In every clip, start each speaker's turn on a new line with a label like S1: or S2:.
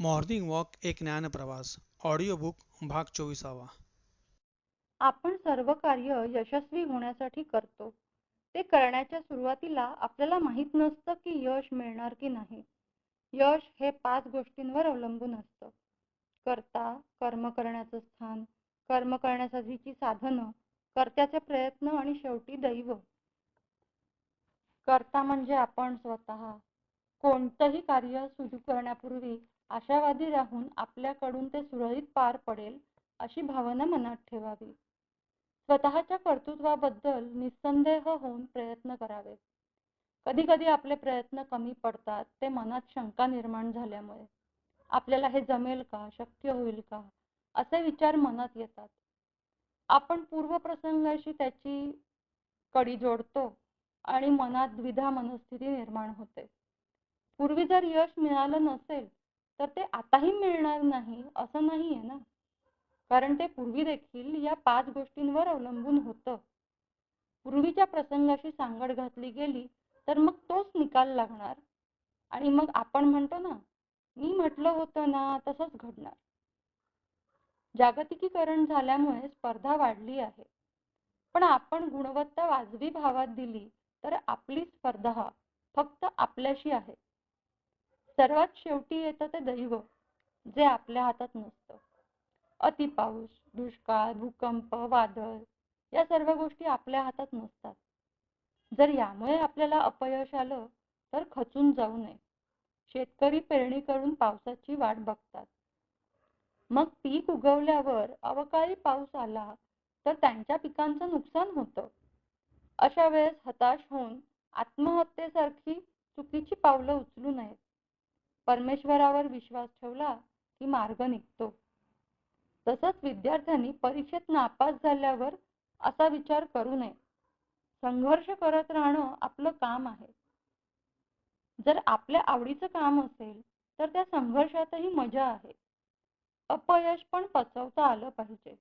S1: Morning walk एक ज्ञानप्रवास audio book भाग चोवीसावा.
S2: आपण सर्व कार्य यशस्वी होण्यासाठी करतो. ते करण्याच्या सुरुवातीला आपल्याला माहीत नसतं की यश मिळणार की नाही. यश हे पाच गोष्टींवर अवलंबून असतं. कर्ता कर्म करण्याचं स्थान कर्म करण्यासाठीची साधनं कर्त्याचे प्रयत्न आणि शेवटी दैव. कर्ता म्हणजे आपण स्वतः. कोणतंही कार्य सुरू करण्यापूर्वी आशावादी राहून आपल्याकडून ते सुरळीत पार पडेल अशी भावना मनात ठेवावी. स्वतःच्या कर्तृत्वाबद्दल निस्संदेह होऊन प्रयत्न करावेत कधी कधी आपले प्रयत्न कमी पडतात ते मनात शंका निर्माण झाल्यामुळे. आपल्याला हे जमेल का? शक्य होईल का? असे विचार मनात येतात. आपण पूर्वप्रसंगाशी त्याची कडी जोडतो आणि मनात द्विधा मनस्थिती निर्माण होते. पूर्वी जर यश मिळालं नसेल तर ते आताही मिळणार नाही असं नाही आहे ना? कारण ते पूर्वी देखील या पाच गोष्टींवर अवलंबून होतं. पूर्वीच्या प्रसंगाशी सांगड घातली गेली तर मग तोच निकाल लागणार. आणि मग आपण म्हणतो ना मी म्हटलं होतं ना तसंच घडणार. जागतिकीकरण झाल्यामुळे स्पर्धा वाढली आहे. पण आपण गुणवत्ता वाजवी भावात दिली तर आपली स्पर्धा फक्त आपल्याशी आहे. सर्वात शेवटी येतं ते दैव जे आपल्या हातात नसतं. अति पाऊस दुष्काळ भूकंप वादळ या सर्व गोष्टी आपल्या हातात नसतात. जर यामुळे आपल्याला अपयश आलं तर खचून जाऊ नये. शेतकरी पेरणी करून पावसाची वाट बघतात. मग पीक उगवल्यावर अवकाळी पाऊस आला तर त्यांच्या पिकांचं नुकसान होतं. अशा वेळेस हताश होऊन आत्महत्येसारखी चुकीची पावलं उचलू नयेत. परमेश्वरावर विश्वास ठेवला की मार्ग निघतो. तसंच विद्यार्थ्यांनी परीक्षेत नापास झाल्यावर असा विचार करू नये. संघर्ष करत राहणं आपलं काम आहे. जर आपल्या आवडीचं काम असेल तर त्या संघर्षातही मजा आहे. अपयश पण पचवता आलं पाहिजे.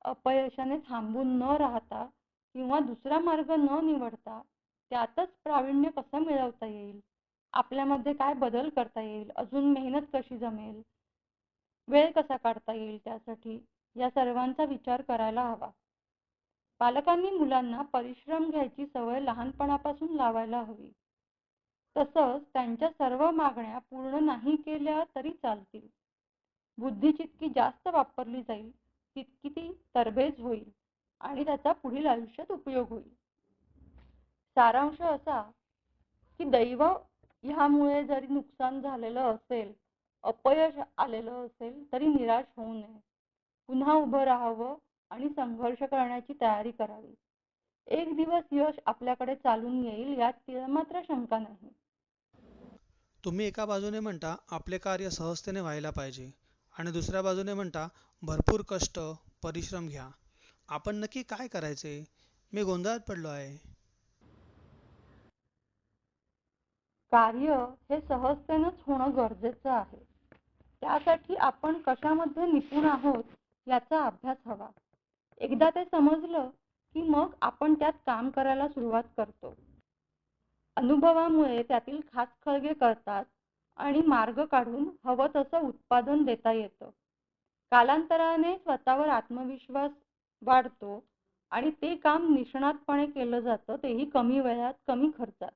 S2: अपयशाने थांबून न राहता किंवा दुसरा मार्ग न निवडता त्यातच प्रावीण्य कसं मिळवता येईल? आपल्यामध्ये काय बदल करता येईल? अजून मेहनत कशी जमेल? वेळ कसा काढता येईल त्यासाठी? या सर्वांचा विचार करायला हवा. पालकांनी मुलांना परिश्रम घ्यायची सवय लहानपणापासून लावायला हवी. तसंच त्यांच्या सर्व मागण्या पूर्ण नाही केल्या तरी चालतील. बुद्धी जितकी जास्त वापरली जाईल तितकी ती तरबेज होईल आणि त्याचा पुढील आयुष्यात उपयोग होईल. सारांश असा की दैव ह्यामुळे जरी नुकसान झालेलं असेल अपयश आलेलं असेल तरी निराश होऊ नये. पुन्हा उभं राहावं आणि संघर्ष करण्याची तयारी करावी. एक दिवस यश आपल्याकडे चालून येईल यात मात्र शंका नाही.
S1: तुम्ही एका बाजूने म्हणता आपले कार्य सहजतेने व्हायला पाहिजे आणि दुसऱ्या बाजूने म्हणता भरपूर कष्ट परिश्रम घ्या. आपण नक्की काय करायचे? मी गोंधळात पडलो आहे.
S2: कार्य हे सहजतेनंच होणं गरजेचं आहे. त्यासाठी आपण कशामध्ये निपुण आहोत याचा अभ्यास हवा. एकदा ते समजलं की मग आपण त्यात काम करायला सुरुवात करतो. अनुभवामुळे त्यातील खास खळगे करतात आणि मार्ग काढून हवं तसं उत्पादन देता येतं. कालांतराने स्वतःवर आत्मविश्वास वाढतो आणि ते काम निष्णातपणे केलं जातं तेही कमी वेळात कमी खर्चात.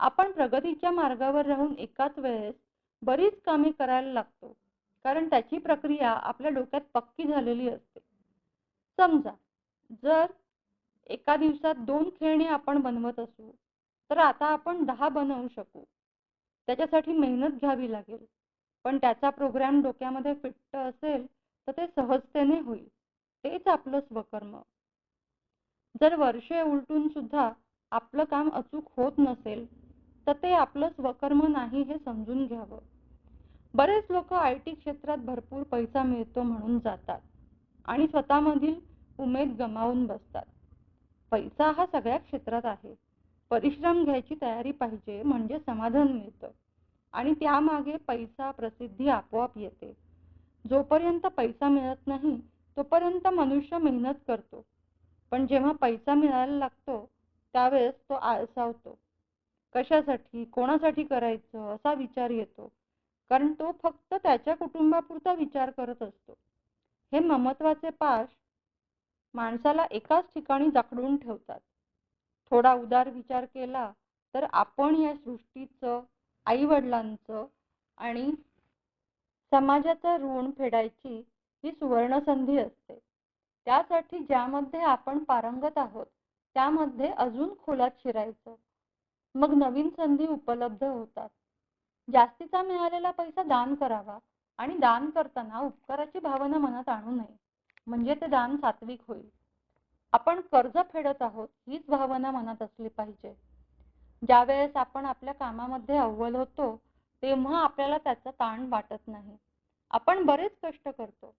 S2: आपण प्रगतीच्या मार्गावर राहून एकाच वेळेस बरीच कामे करायला लागतो. कारण त्याची प्रक्रिया आपल्या डोक्यात पक्की झालेली असते. समजा जर एका दिवसात दोन खेळणी आपण बनवत असू तर आता आपण दहा बनवू शकू. त्याच्यासाठी मेहनत घ्यावी लागेल. पण त्याचा प्रोग्राम डोक्यामध्ये फिट्ट असेल तर ते सहजतेने होईल. तेच आपलं स्वकर्म. जर वर्षे उलटून सुद्धा आपलं काम अचूक होत नसेल तर ते आपलं स्वकर्म नाही हे समजून घ्यावं. बरेच लोक आय टी क्षेत्रात भरपूर पैसा मिळतो म्हणून जातात आणि स्वतःमधील उमेद गमावून बसतात. पैसा हा सगळ्या क्षेत्रात आहे. परिश्रम घ्यायची तयारी पाहिजे म्हणजे समाधान मिळतं. आणि त्यामागे पैसा प्रसिद्धी आपोआप येते. जोपर्यंत पैसा मिळत नाही तोपर्यंत मनुष्य मेहनत करतो. पण जेव्हा पैसा मिळायला लागतो त्यावेळेस तो आळसावतो. कशासाठी कोणासाठी करायचं असा विचार येतो. कारण तो फक्त त्याच्या कुटुंबापुरता विचार करत असतो. हे ममत्वाचे पाश माणसाला एकाच ठिकाणी जखडून ठेवतात. थोडा उदार विचार केला तर आपण या सृष्टीचं आई वडिलांचं आणि समाजाचं ऋण फेडायची ही सुवर्ण संधी असते. त्यासाठी ज्यामध्ये आपण पारंगत आहोत त्यामध्ये अजून खोलात शिरायचं. मग नवीन संधी उपलब्ध होतात. जास्तीचा मिळालेला पैसा दान करावा आणि दान करताना उपकाराची भावना मनात आणू नये. म्हणजे ते दान सात्विक होईल. आपण कर्ज फेडत आहोत हीच भावना मनात असली पाहिजे. ज्या वेळेस आपण आपल्या कामामध्ये अव्वल होतो तेव्हा आपल्याला त्याचा ताण वाटत नाही. आपण बरेच कष्ट करतो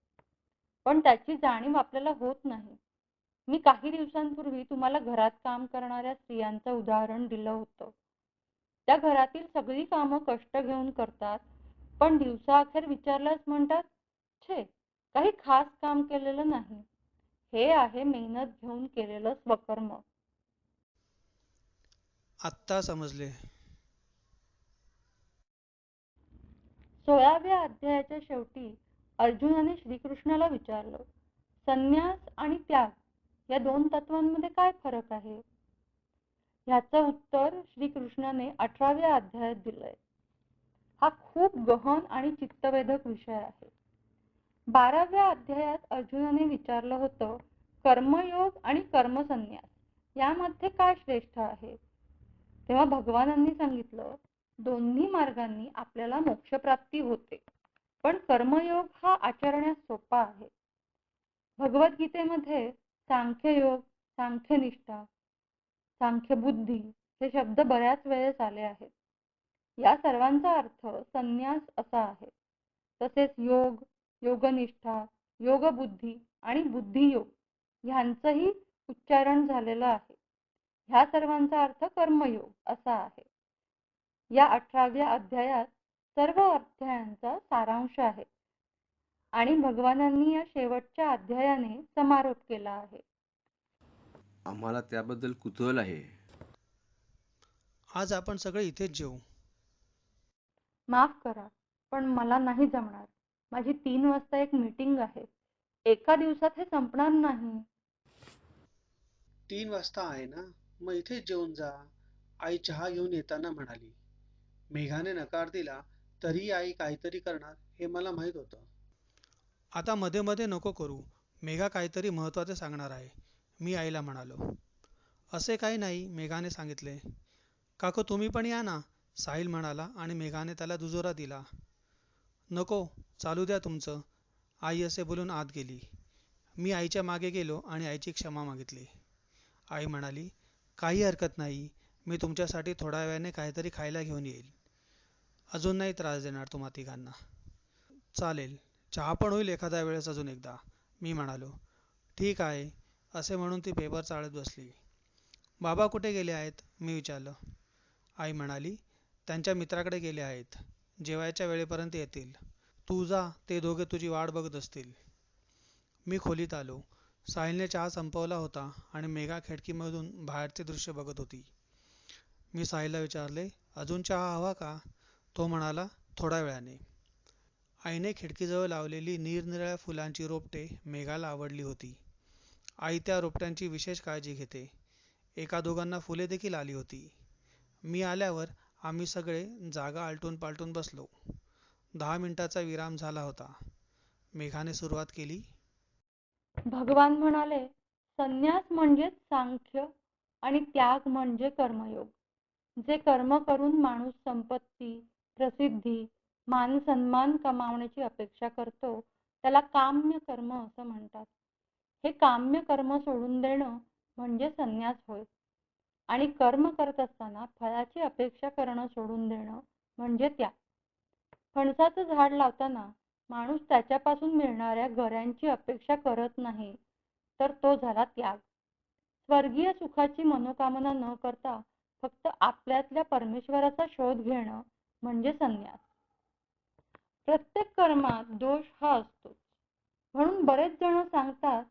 S2: पण त्याची जाणीव आपल्याला होत नाही. मी काही दिवसांपूर्वी तुम्हाला घरात काम करणाऱ्या स्त्रियांचं उदाहरण दिलं होतं. त्या घरातील सगळी कामं कष्ट घेऊन करतात पण दिवसाअखेर विचारल्यास म्हणतात छे काही खास काम केलेलं नाही. हे आहे मेहनत घेऊन केलेलं स्वकर्म.
S1: आत्ता समजले.
S2: सोळाव्या अध्यायाच्या शेवटी अर्जुनाने श्रीकृष्णाला विचारलं संन्यास आणि त्याग या दोन तत्वांमध्ये काय फरक आहे? ह्याचं उत्तर श्रीकृष्णाने अठराव्या अध्यायात दिलंय. हा खूप गहन आणि चित्तवेधक विषय आहे. बाराव्या अध्यायात अर्जुनाने विचारलं होतं कर्मयोग आणि कर्मसन्यास यामध्ये काय श्रेष्ठ आहे? तेव्हा भगवानांनी सांगितलं दोन्ही मार्गांनी आपल्याला मोक्षप्राप्ती होते पण कर्मयोग हा आचरण्यास सोपा आहे. भगवद्गीतेमध्ये सांख्ययोग सांख्यनिष्ठा सांख्यबुद्धी हे शब्द बऱ्याच वेळेस आले आहेत. या सर्वांचा अर्थ संन्यास असा आहे. तसेच योग योगनिष्ठा योगबुद्धी आणि बुद्धियोग ह्यांचंही उच्चारण झालेलं आहे. ह्या सर्वांचा अर्थ कर्मयोग असा आहे. या अठराव्या अध्यायात सर्व अध्यायांचा सारांश आहे. आणि भगवानांनी या शेवटच्या अध्यायाने समारोप केला आहे.
S3: आम्हाला त्याबद्दल कुतूहल आहे.
S1: आज आपण सगळे इथेच जेवू
S2: माफ करा पण मला नाही जमणार. माझी तीन वाजता एक मीटिंग आहे. एका दिवसात हे संपणार नाही.
S1: तीन वाजता आहे ना? मग इथेच जेवून जा. आई चहा घेऊन येताना म्हणाली. मेघाने नकार दिला तरी आई काहीतरी करणार हे मला माहीत होतं. आता मध्ये मध्ये नको करू. मेघा काहीतरी महत्त्वाचे सांगणार आहे. मी आईला म्हणालो. असे काही नाही मेघाने सांगितले. काकू तुम्ही पण या ना? साहिल म्हणाला आणि मेघाने त्याला दुजोरा दिला. नको चालू द्या तुमचं. आई असे बोलून आत गेली. मी आईच्या मागे गेलो आणि आईची क्षमा मागितली. आई म्हणाली काही हरकत नाही. मी तुमच्यासाठी थोड्या वेळाने काहीतरी खायला घेऊन येईल. अजून नाही त्रास देणार तुम्हा तिघांना. चालेल. चहा पण होईल एखाद्या वेळेस अजून एकदा मी म्हणालो. ठीक आहे असे म्हणून ती पेपर चाळत बसली. बाबा कुठे गेले आहेत? मी विचारलं. आई म्हणाली त्यांच्या मित्राकडे गेले आहेत. जेवायच्या वेळेपर्यंत येतील. तू जा ते दोघे तुझी वाट बघत असतील. मी खोलीत आलो. साहिलने चहा संपवला होता आणि मेघा खिडकीमधून बाहेरचे दृश्य बघत होती. मी साहिलला विचारले अजून चहा हवा का? तो म्हणाला थोड्या वेळाने. आईने खिडकीजवळ लावलेली निरनिराळ्या फुलांची रोपटे मेघाला आवडली होती. आई त्या रोपट्यांची विशेष काळजी घेते. एका दोघांना फुले देखील आली होती. मी आल्यावर आम्ही सगळे जागा आलटून पालटून बसलो. दहा मिनिटाचा विराम झाला होता. मेघाने सुरुवात केली.
S2: भगवान म्हणाले संन्यास म्हणजे सांख्य आणि त्याग म्हणजे कर्मयोग. जे कर्म करून माणूस संपत्ती प्रसिद्धी मान सन्मान कमावण्याची अपेक्षा करतो त्याला काम्य कर्म असं म्हणतात. हे काम्य कर्म सोडून देणं म्हणजे संन्यास होय. आणि कर्म करत असताना फळाची अपेक्षा करणं सोडून देणं म्हणजे त्याग. फणसाचं झाड लावताना माणूस त्याच्यापासून मिळणाऱ्या गऱ्यांची अपेक्षा करत नाही तर तो झाला त्याग. स्वर्गीय सुखाची मनोकामना न करता फक्त आपल्यातल्या परमेश्वराचा शोध घेणं म्हणजे संन्यास. प्रत्येक कर्मात दोष हा असतोच म्हणून बरेच जण सांगतात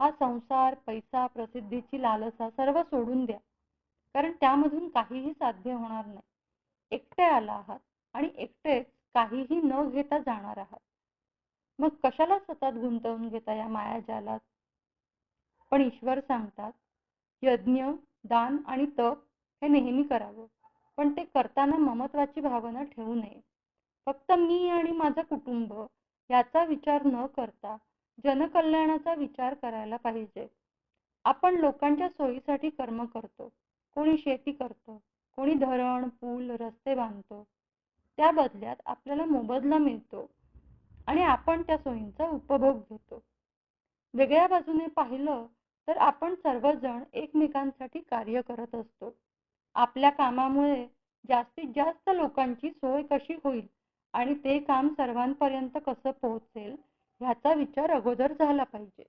S2: हा संसार पैसा प्रसिद्धीची लालसा सर्व सोडून द्या. कारण त्यामधून काहीही साध्य होणार नाही. एकटे आला आहात आणि एकटेच काहीही न घेता जाणार आहात. मग कशाला सतत गुंतवून घेता या मायाजालात पण ईश्वर सांगतात यज्ञ दान आणि तप हे नेहमी करावं. पण ते करताना ममत्वाची भावना ठेवू नये. फक्त मी आणि माझं कुटुंब याचा विचार न करता जनकल्याणाचा विचार करायला पाहिजे. आपण लोकांच्या सोयीसाठी कर्म करतो. कोणी शेती करतो. कोणी धरण पूल रस्ते बांधतो. त्या बदल्यात आपल्याला मोबदला मिळतो आणि आपण त्या सोयींचा उपभोग घेतो. वेगळ्या बाजूने पाहिलं तर आपण सर्वजण एकमेकांसाठी कार्य करत असतो. आपल्या कामामुळे जास्तीत जास्त लोकांची सोय कशी होईल? आणि ते काम सर्वांपर्यंत कसं पोहोचेल ह्याचा विचार अगोदर झाला पाहिजे.